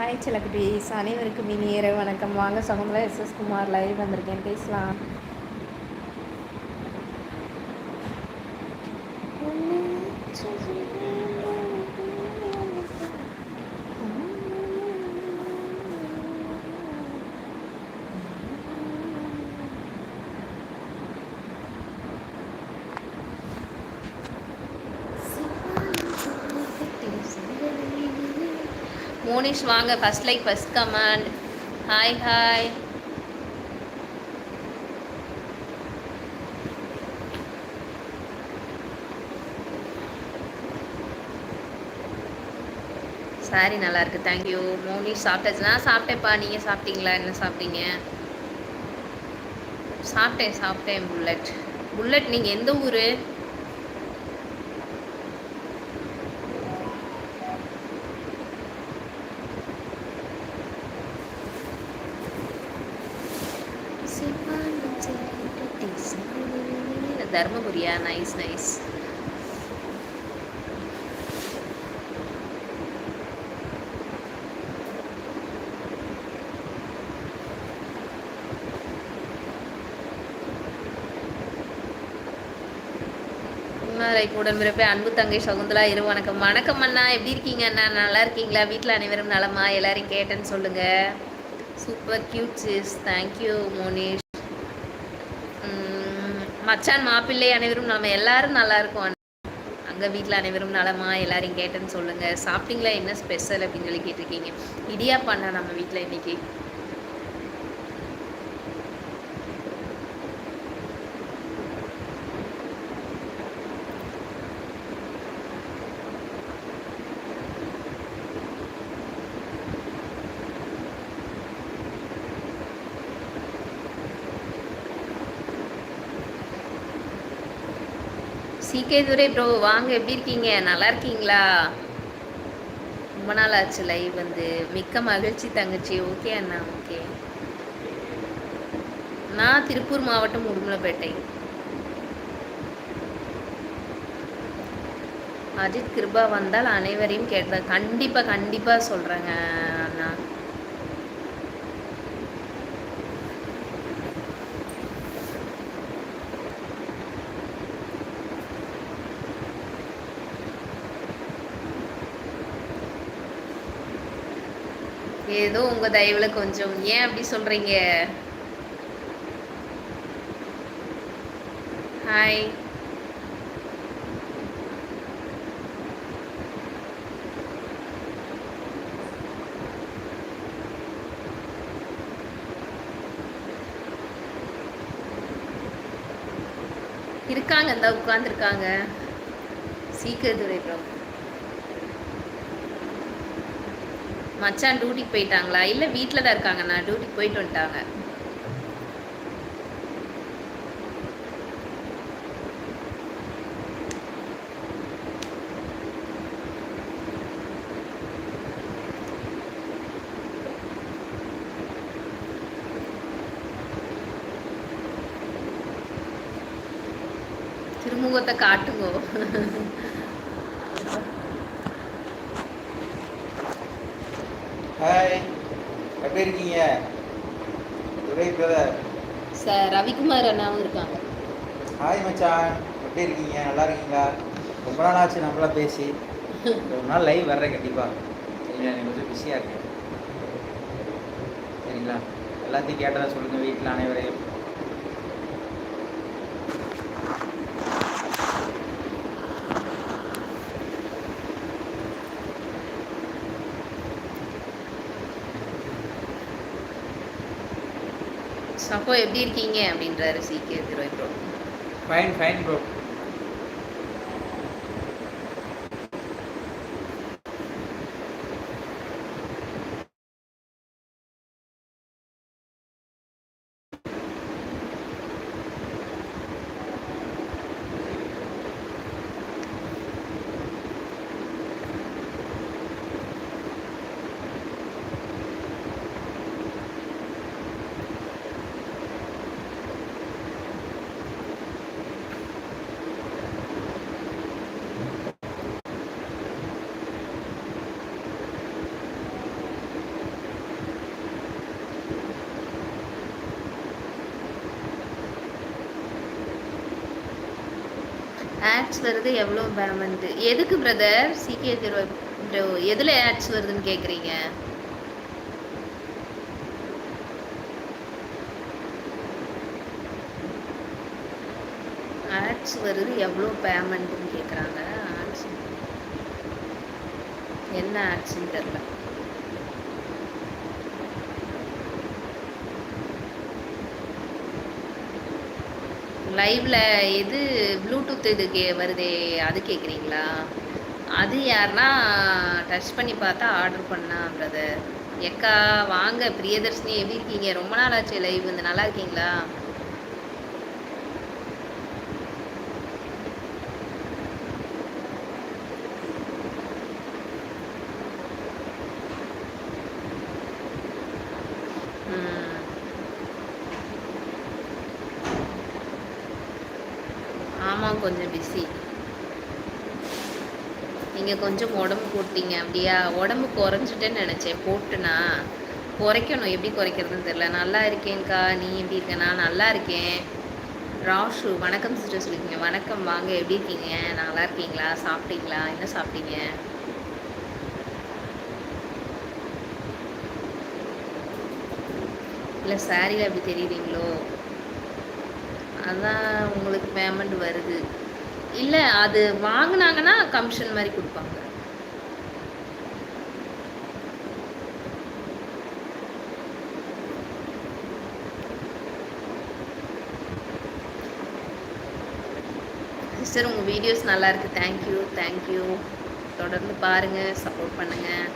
Hi சிலக்குட்டீஸ் அனைவருக்கும் இனிய வணக்கம். வாங்க சொந்தமில் எஸ் எஸ் குமார் லைவ் வந்திருக்கேன். பேசலாம். ரமேஷ் வாங்க. First like first comment hi hi sorry நல்லா இருக்கு. தேங்க்யூ மோனிஷ் சாப்பிட்டாச்சு. நான் சாப்பிட்டேன்ப்பா. நீங்கள் சாப்பிட்டீங்களா? என்ன சாப்பிட்டீங்க? சாப்பிட்டேன் சாப்பிட்டேன். புல்லட் புல்லட் நீங்கள் எந்த ஊர்? தர்மபுரியா நைஸ் நைஸ் உடன்பிறப்பே அன்பு தங்கை சகுந்தலா இரு வணக்கம். வணக்கம் அண்ணா. எப்படி இருக்கீங்க அண்ணா? நல்லா இருக்கீங்களா? வீட்டில் அனைவரும் நலமா? எல்லாரையும் கேட்டேன்னு சொல்லுங்க. Super cute sis thank you Monish. மச்சான் மாப்பிள்ளை அனைவரும் நம்ம எல்லாரும் நல்லா இருக்கோம். அங்கே வீட்டில் அனைவரும் நலமா? எல்லாரையும் கேட்டேன்னு சொல்லுங்கள் சாப்பிட்டீங்களா? என்ன ஸ்பெஷல் அப்படின்னு சொல்லி கேட்டிருக்கீங்க. இடியா பண்ண நம்ம வீட்டில் இன்னைக்கு. கே துரை ப்ரோ வாங்க எப்படி இருக்கீங்க? நல்லா இருக்கீங்களா? ரொம்ப நாள் ஆச்சு லைவ் வந்து. மிக்க மகிழ்ச்சி தங்கச்சி. ஓகே அண்ணா ஓகே. நான் திருப்பூர் மாவட்டம் உடுமலைப்பேட்டை. அஜித் கிருபா வந்தால் அனைவரையும் கேட்டேன் கண்டிப்பாக கண்டிப்பாக சொல்கிறேங்க அண்ணா. ஏதோ உங்க தயவுல கொஞ்சம் ஏன் அப்படி சொல்றீங்க? ஹாய் இருக்காங்க இந்த உட்காந்துருக்காங்க சீக்கிரத்துறை பிரபு மச்சான் டியூட்டிக்கு போயிட்டாங்களா? இல்லை வீட்டில் தான் நான் டியூட்டிக்கு போயிட்டு வந்துட்டாங்க. திருமுகத்தை காட்டுங்கோ. ஹாய் எப்படி இருக்கீங்க? துரை பிரதர் சார் ரவிக்குமார் அண்ணாவும் இருக்காங்க. ஹாய் மச்சான். எப்படி இருக்கீங்க? நல்லா இருக்கீங்களா? ரொம்ப நாள் ஆச்சு நம்மளாம் பேசி. ஒரு நாள் லைவ் வர்றேன் கண்டிப்பாக சரிங்களா எனக்கு கொஞ்சம் பிஸியாக இருக்கேன் சரிங்களா? எல்லாத்தையும் கேட்டதா சொல்லுங்கள் வீட்டில் அனைவரையும். சப்போ எப்படி இருக்கீங்க அப்படின்றாரு சீக்கிய துரோய் bro fine fine bro ads வருது எவ்வளோ பேமெண்ட்? எதுக்கு பிரதர் சிகே ஜீரோ எதில் ஆட்ஸ் வருதுன்னு கேட்குறீங்க ஆட்ஸ் வருது எவ்வளோ பேமெண்ட்டுன்னு கேட்குறாங்க ஆட்ஸ் என்ன ஆட்ஸ்ன்னு தெரில லைவ்ல எது ப்ளூடூத் இது கே வருதே அது கேட்குறீங்களா அது யாருன்னா டச் பண்ணி பார்த்தா ஆர்டர் பண்ணா பிரதர் எக்கா வாங்க பிரியதர்ஷினி எப்படி இருக்கீங்க? ரொம்ப நாள் ஆச்சு லைவ் வந்து நல்லா இருக்கீங்களா ம். ஆமாம் கொஞ்சம் பிஸி நீங்கள் கொஞ்சம் உடம்பு போட்டீங்க அப்படியா? உடம்பு குறைஞ்சிட்டேன்னு நினச்சேன். போட்டுனா குறைக்கணும். எப்படி குறைக்கிறதுன்னு தெரில நல்லா இருக்கேன்க்கா. நீ எப்படி இருக்க? நான் நல்லா இருக்கேன். ராஷு வணக்கம் சிஸ்டர் சொல்லிருக்கீங்க வணக்கம். வாங்க. எப்படி இருக்கீங்க? நல்லா இருக்கீங்களா? சாப்பிட்டீங்களா? என்ன சாப்பிட்டீங்க? இல்லை சாரியில் அப்படி தெரியுறீங்களோ? அதான் உங்களுக்கு பேமெண்ட் வருது. இல்லை அது வாங்குனாங்கன்னா கமிஷன் மாதிரி கொடுப்பாங்க. சார் உங்கள் வீடியோஸ் நல்லா இருக்கு. தேங்க்யூ தேங்க்யூ தொடர்ந்து பாருங்கள் சப்போர்ட் பண்ணுங்கள்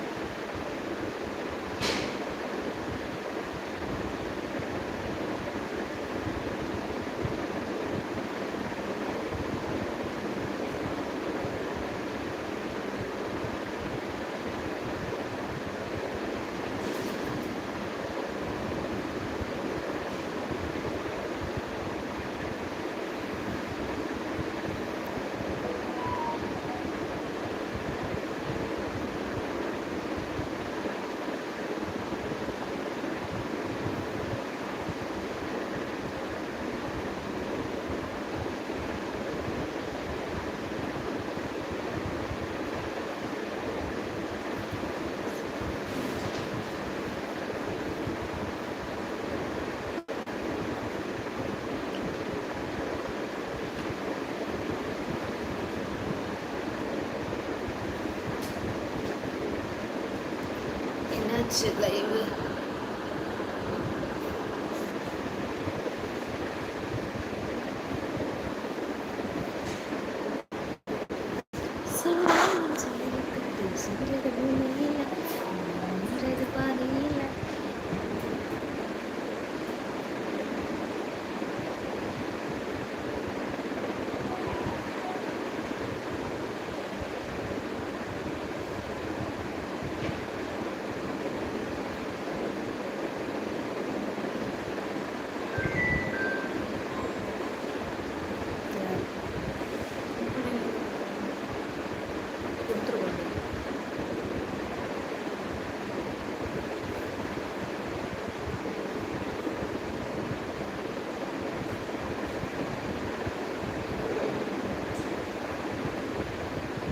என்னாச்சு லைவ்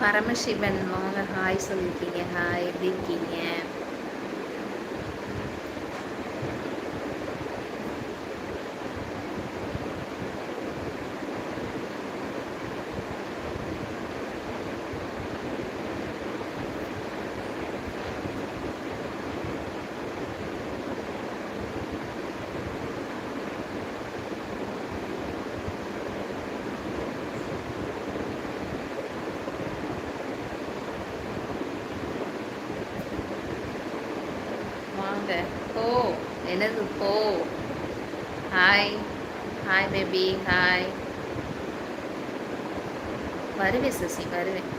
பரமசிவன் வாங்க ஹாய் சொல்லியிருக்கீங்க ஹாய் எப்படி இருக்கீங்க வாங்க போ என்னது? போ. ஹாய் ஹாய் பேபி ஹாய் வருவேன் சசி வருவேன்.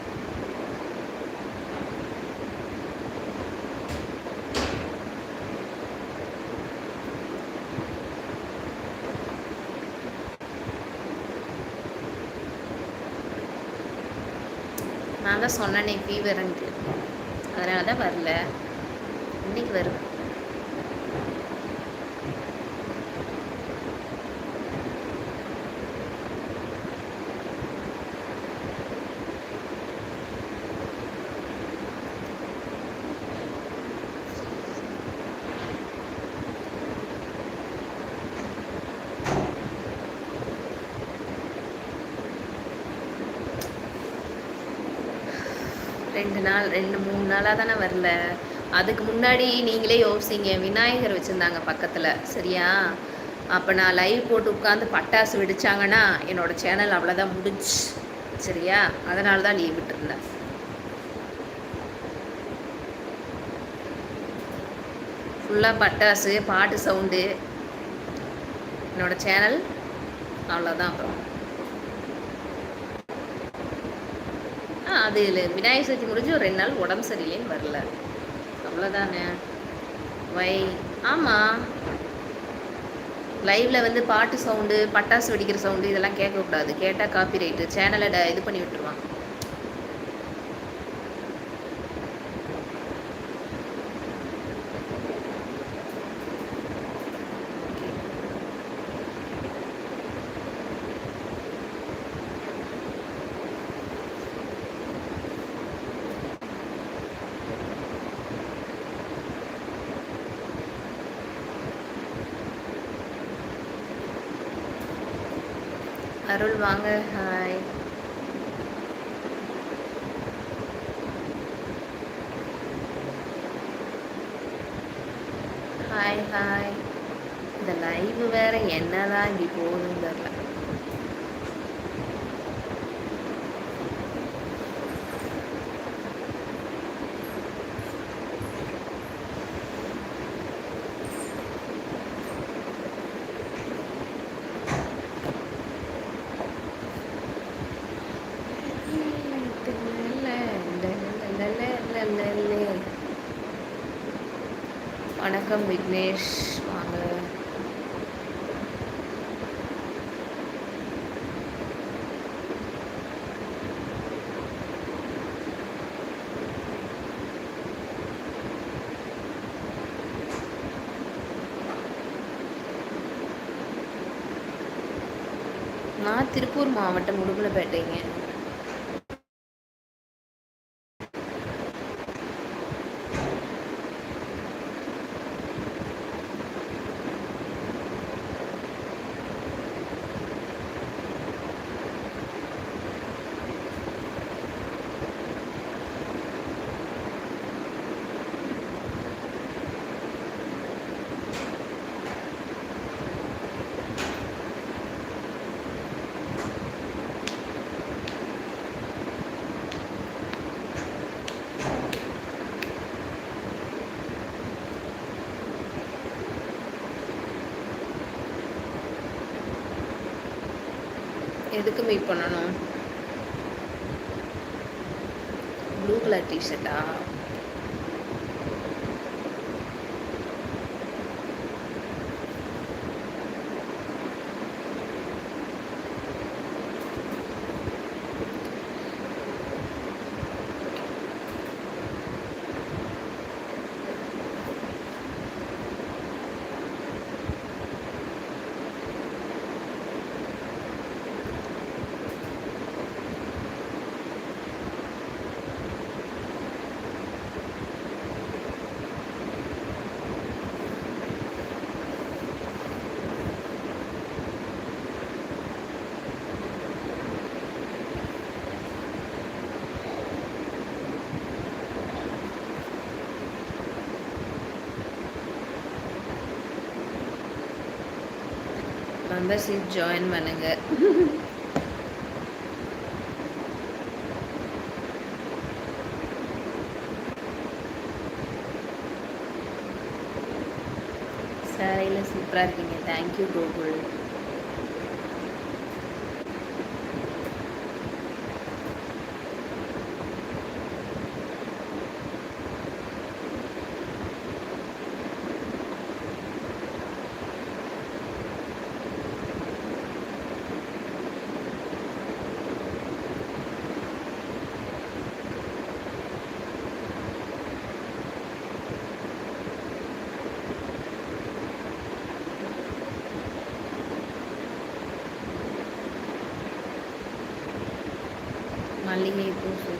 நான் தான் சொன்னேனே ஃபீவர்ன்ட்டு அதனால தான் வரல. இன்னைக்கு வருவேன். ரெண்டு நாள் ரெண்டு மூணு நாளாக தானே வரல. அதுக்கு முன்னாடி நீங்களே யோசிங்க விநாயகர் வச்சுருந்தாங்க பக்கத்தில் சரியா? அப்போ நான் லைவ் போட்டு உட்காந்து பட்டாசு வெடிச்சாங்கன்னா என்னோடய சேனல் அவ்வளோதான் முடிஞ்சு சரியா? அதனால தான் லீவ் விட்டுருந்தேன். ஃபுல்லாக பட்டாசு பாட்டு சவுண்டு என்னோட சேனல் அவ்வளோதான் அப்புறம். அது விநாயகர் சதுர்த்தி முடிஞ்சு ஒரு ரெண்டு நாள் உடம்பு சரியில்லைன்னு வரல. அவ்வளோதானே வை ஆமாம் லைவ்ல வந்து பாட்டு சவுண்டு பட்டாசு வெடிக்கிற சவுண்டு இதெல்லாம் கேட்கக்கூடாது. கேட்டால் காப்பி ரைட்டு சேனலை இது பண்ணி விட்டுருவான். அருள் வாங்க ஹாய் ஹாய் ஹாய் இந்த லைவ் வேற என்னதான் இப்படி போகுதுன்னு தெரியல வணக்கம் விக்னேஷ் வாங்க நான் திருப்பூர் மாவட்டம் உடுமலைப்பேட்டைங்க. எதுக்கு மீட் பண்ணணும்? ப்ளூ கலர் டிஷர்ட்டா மெம்பர்ஷிப் ஜாயின் பண்ணுங்க. சாரியில் சூப்பராக இருக்கீங்க. தேங்க்யூ கோகுல் மல்லிகைப்பூ சூப்பர்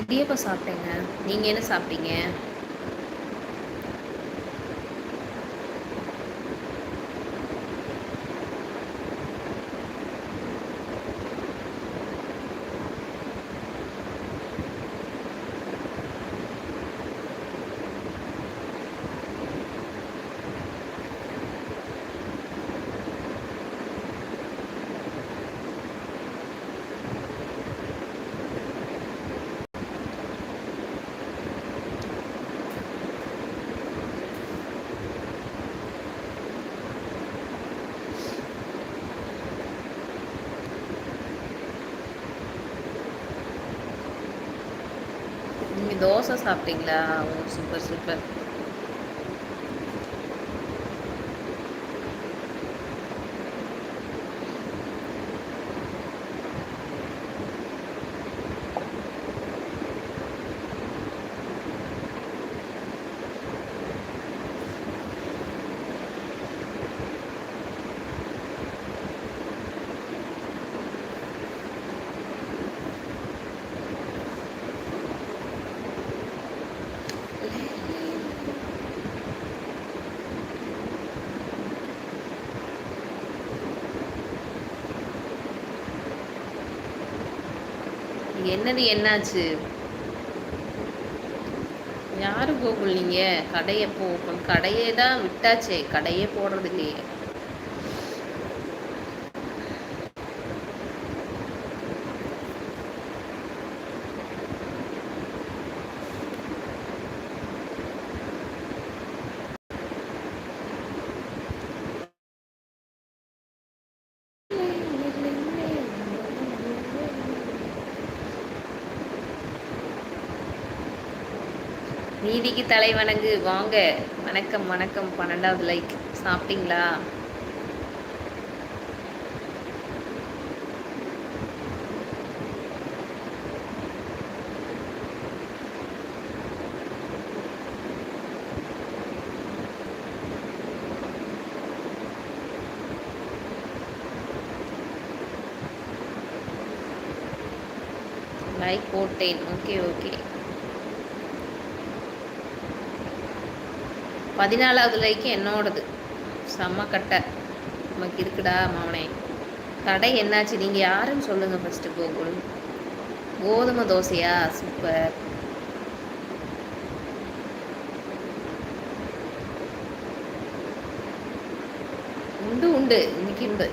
இடியப்பம் சாப்பிட்டேங்க. நீங்கள் என்ன சாப்பிட்டீங்க? தோசை சாப்பிட்டீங்களா ஓ சூப்பர் சூப்பர் என்னது என்னாச்சு? யாரு கோகுல் நீங்க? கடையை போ கடையே தான் விட்டாச்சே கடையே போடுறது இல்லையே நீதிக்கு தலை வணங்கு வாங்க. வணக்கம் வணக்கம். பன்னெண்டாவது லைக் சாப்பிட்டீங்களா? லைக் போட்டேன். ஓகே ஓகே பதினாலாவது லைக்கு என்னோடது. செம்ம கட்டை. நமக்கு இருக்குடா மாவனே கடை என்னாச்சு? நீங்கள் யாருன்னு சொல்லுங்கள் ஃபஸ்ட்டு கோகுல். கோதுமை தோசையா? சூப்பர் உண்டு உண்டு. இன்னைக்கு உண்டு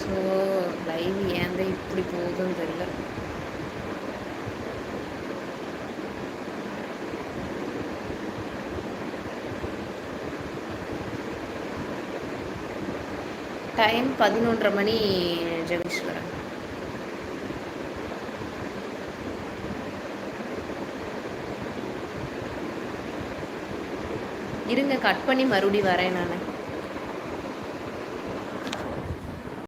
ஸோ லைவ் எப்படி போகுதுன்னு தெரியல. டைம் பதினொன்றரை மணி ஜெகதீஸ்வரன். இருங்க கட் பண்ணி மறுபடி வரேன் நான்.